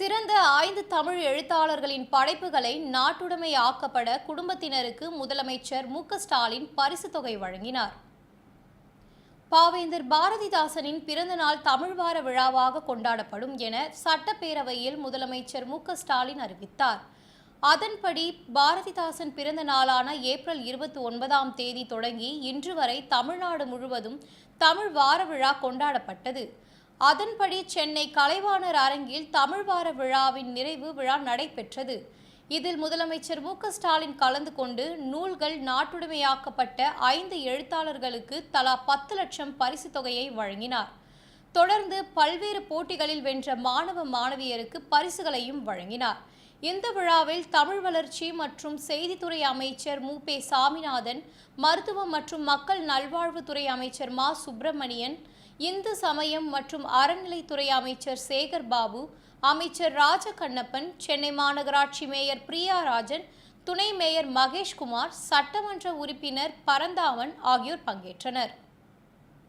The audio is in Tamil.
சிறந்த ஐந்து தமிழ் எழுத்தாளர்களின் படைப்புகளை நாட்டுடைமை ஆக்கப்பட குடும்பத்தினருக்கு முதலமைச்சர் மு ஸ்டாலின் பரிசு தொகை வழங்கினார். பாவேந்தர் பாரதிதாசனின் பிறந்தநாள் தமிழ் வார விழாவாக கொண்டாடப்படும் என சட்டப்பேரவையில் முதலமைச்சர் மு ஸ்டாலின் அறிவித்தார். அதன்படி பாரதிதாசன் பிறந்த நாளான ஏப்ரல் இருபத்தி ஒன்பதாம் தேதி தொடங்கி இன்று வரை தமிழ்நாடு முழுவதும் தமிழ் வார விழா கொண்டாடப்பட்டது. அதன்படி சென்னை கலைவாணர் அரங்கில் தமிழ் வார விழாவின் நிறைவு விழா நடைபெற்றது. இதில் முதலமைச்சர் மு ஸ்டாலின் கலந்து கொண்டு நூல்கள் நாட்டுடைமையாக்கப்பட்ட ஐந்து எழுத்தாளர்களுக்கு தலா பத்து லட்சம் பரிசுத் தொகையை வழங்கினார். தொடர்ந்து பல்வேறு போட்டிகளில் வென்ற மாணவ மாணவியருக்கு பரிசுகளையும் வழங்கினார். இந்த விழாவில் தமிழ் வளர்ச்சி மற்றும் செய்தித்துறை அமைச்சர் மு பே சாமிநாதன் மருத்துவம் மற்றும் மக்கள் நல்வாழ்வுத்துறை அமைச்சர் மா சுப்பிரமணியன் இந்து சமயம் மற்றும் அறநிலைத்துறை அமைச்சர் சேகர் பாபு அமைச்சர் ராஜகண்ணப்பன் சென்னை மாநகராட்சி மேயர் பிரியா ராஜன் துணை மேயர் மகேஷ்குமார் சட்டமன்ற உறுப்பினர் பரந்தாமன் ஆகியோர் பங்கேற்றனர்.